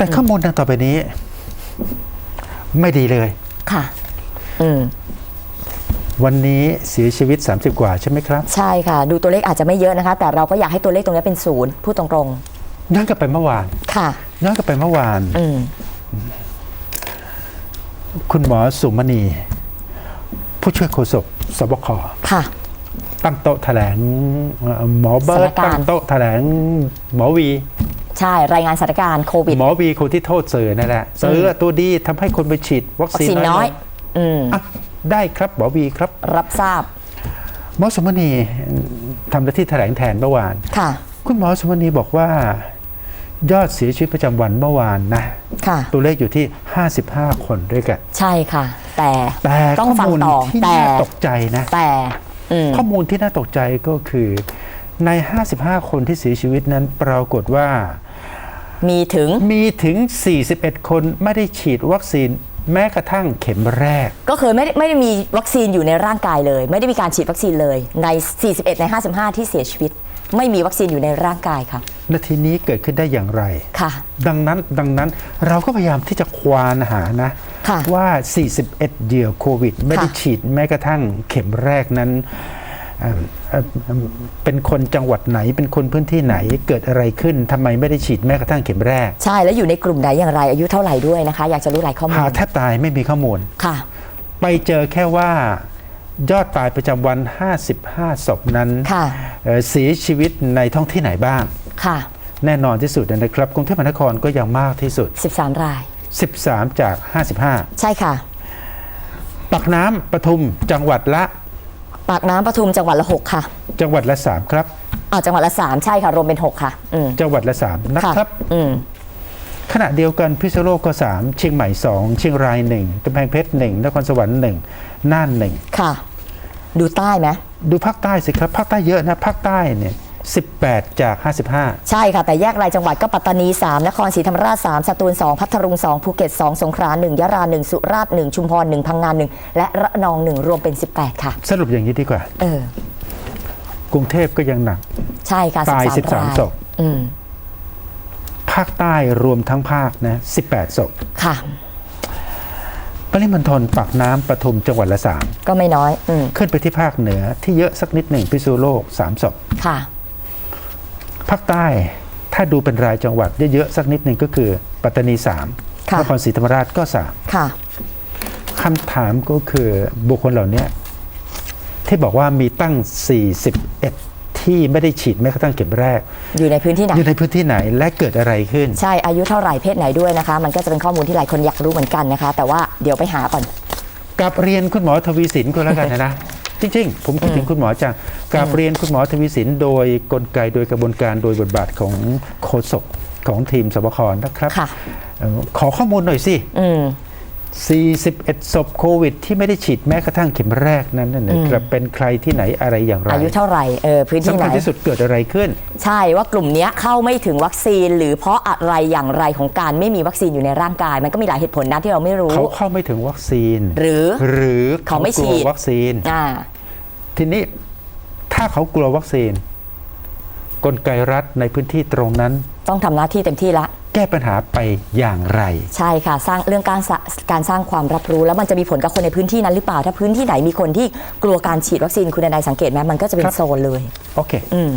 แต่ข้อมูลดังต่อไปนี้ ไม่ดีเลย ค่ะ อืม วันนี้เสียชีวิต 30 กว่าใช่ไหมครับ ใช่ค่ะ ดูตัวเลขอาจจะไม่เยอะนะคะ แต่เราก็อยากให้ตัวเลขตรงนี้เป็นศูนย์พูดตรงย้อนกลับไปเมื่อวานๆ ค่ะ ย้อนกลับไปเมื่อวาน อืม คุณหมอสุมณี ผู้ช่วยโฆษกสบคค่ะ ตั้งโต๊ะแถลงเอ่อหมอเบิร์ตสถานการณ์ ตั้งโต๊ะแถลงหมอวี ใช่รายงานสถานการณ์โควิด หมอวีคนที่โทษสื่อนั่นแหละสื่อตัวดีทำให้คนไปฉีดวัควัคซีนซีนน้อยลงอืมอะได้ครับหมอวีครับ รับทราบ หมอสุมณีทำหน้าที่แถลงแทนเมื่อวานค่ะ คุณหมอสุมณีบอกว่า ยอดเสียชีวิตประจำวันเมื่อวานนะค่ะ ตัวเลขอยู่ที่ 55 คนด้วยกัน ใช่ค่ะ แต่แต่ต้อข้งอฟังมูลต่อที่แต่น่าตกใจนะ แต่อืมข้อมูลที่น่าตกใจก็คือใน 55 คนที่เสียชีวิตนั้นปรากฏว่า มีถึง มีถึง 41 คนไม่ได้ฉีดวัคซีนแม้กระทั่งเข็มแรก ก็คือไม่ได้ไม่ได้มีวัคซีนอยู่ในร่างกายเลย ไม่ได้มีการฉีดวัคซีนเลยใน 41 ใน 55 ที่เสียชีวิต ไม่มีวัคซีนอยู่ในร่างกายค่ะนาทีนี้เกิดขึ้นได้อย่างไรค่ะ ดังนั้นดังนั้นเราก็พยายามที่จะควานหานะค่ะว่า 41เหยื่อโควิด ไม่ได้ค่ะฉีดแม้กระทั่งเข็มแรกนั้น เอ่อเอ่อเอ่อเป็นคนจังหวัดไหนเป็นคนพื้นที่ไหนเกิดอะไรขึ้นทำไมไม่ได้ฉีดแม้กระทั่งเข็มแรก ใช่แล้วอยู่ในกลุ่มไหนอย่างไรอายุเท่าไหร่ด้วยนะคะ อยากจะรู้หลายข้อมูหาลแทบตายไม่มีข้อมูลค่ะ ไปเจอแค่ว่ายอดตายประจำวัน 55 ศพนั้นค่ะเอ่อเสียชีวิตในท้องที่ไหนบ้างค่ะ แน่นอนที่สุดนะครับกรุงเทพมหานครก็ยังมากที่สุด 13 ราย 13 จาก 55 ใช่ค่ะปักน้ำปทุมจังหวัดละ ปากน้ำปทุมจังหวัดละ6ค่ะจังหวัดละ3ครับอ่าจังหวัดละ3ใช่ค่ะ รวมเป็น6ค่ะ อืมจังหวัดละ3นะค่ะครับ อืมขณะเดียวกันพิษณุโลกก็3เชียงใหม่2เชียงราย1กำแพงเพชร1นครสวรรค์1น่านค่ะ ดูใต้ไหม1ดูภาคใต้สิครับภาคใต้เยอะนะภาคใต้เนี่ย 18 จาก 55 ใช่ค่ะ แต่แยกรายจังหวัดก็ปัตตานี 3 นครศรีธรรมราช 3สตูล 2 พัทลุง 2 ภูเก็ต 2 สงขลา 1 ยะลา 1 สุราษฎร์ 1 ชุมพร 1 พังงาน 1 และระนอง 1 รวมเป็น 18 ค่ะ สรุปอย่างนี้ดีกว่า เออ กรุงเทพก็ยังหนัก ใช่ค่ะตาย 13 13รายศพอืมภาคใต้รวมทั้งภาคนะ 18ศพค่ะปริมณฑลปากน้ำปทุมจังหวัดละก็ไม่น้อยอืม3ขึ้นไปที่ภาคเหนือที่เยอะสักนิดหนึ่งพิษณุโลก3ศพค่ะ ภาคใต้ถ้าดูเป็นรายจังหวัดเยอะๆสักนิดหนึ่งก็คือ ปัตตานีค่ะ3นครศรีธรรมราชก็ค่ะ3คำถามก็คือบุคคลเหล่านี้ที่บอกว่ามีตั้ง 41 ที่ไม่ได้ฉีดแม้กระทั่งเข็มแรก อยู่ในพื้นที่ไหนอยู่ในพื้นที่ไหนและเกิดอะไรขึ้น ใช่อายุเท่าไหร่เพศไหนด้วยนะคะ มันก็จะเป็นข้อมูลที่หลายคนอยากรู้เหมือนกันนะคะ แต่ว่าเดี๋ยวไปหาก่อนกับเรียนคุณหมอทวีสินก็แล้วกันนะนะจริง ๆ ผมคิดถึงคุณหมอจัง กับเรียนคุณหมอทวีสินโดยกลไกโดยกระบวนการโดยบทบาทของโฆษกของทีมสบคนะครับค่ะเอ่อขอข้อมูลหน่อยสิอืม41ศพโควิด ที่ไม่ได้ฉีดแม้กระทั่งเข็มแรกนั้นนะนะครับเป็นใครที่ไหนอะไรอย่างไร อายุเท่าไหร่เออพื้นที่สำไหนคัญที่สุดเกิดอะไรขึ้น ใช่ว่ากลุ่มเนี้ยเข้าไม่ถึงวัคซีน หรือเพราะอะไรอย่างไรของการไม่มีวัคซีนอยู่ในร่างกาย มันก็มีหลายเหตุผลนะที่เราไม่รู้เขาเข้าไม่ถึงวัคซีน หรือหรือเขาไม่กลัวฉีดวัคซีนอ่าทีนี้ ถ้าเขากลัววัคซีน กลไกรัฐในพื้นที่ตรงนั้น ต้องทำหน้าที่เต็มที่ละ แก้ปัญหาไปอย่างไร ใช่ค่ะ สร้างเรื่องการสะการสร้างความรับรู้ แล้วมันจะมีผลกับคนในพื้นที่นั้นหรือเปล่า ถ้าพื้นที่ไหนมีคนที่กลัวการฉีดวัคซีนคุณนายสังเกตไหมมันก็จะเป็นครับโซนเลย โอเค อืม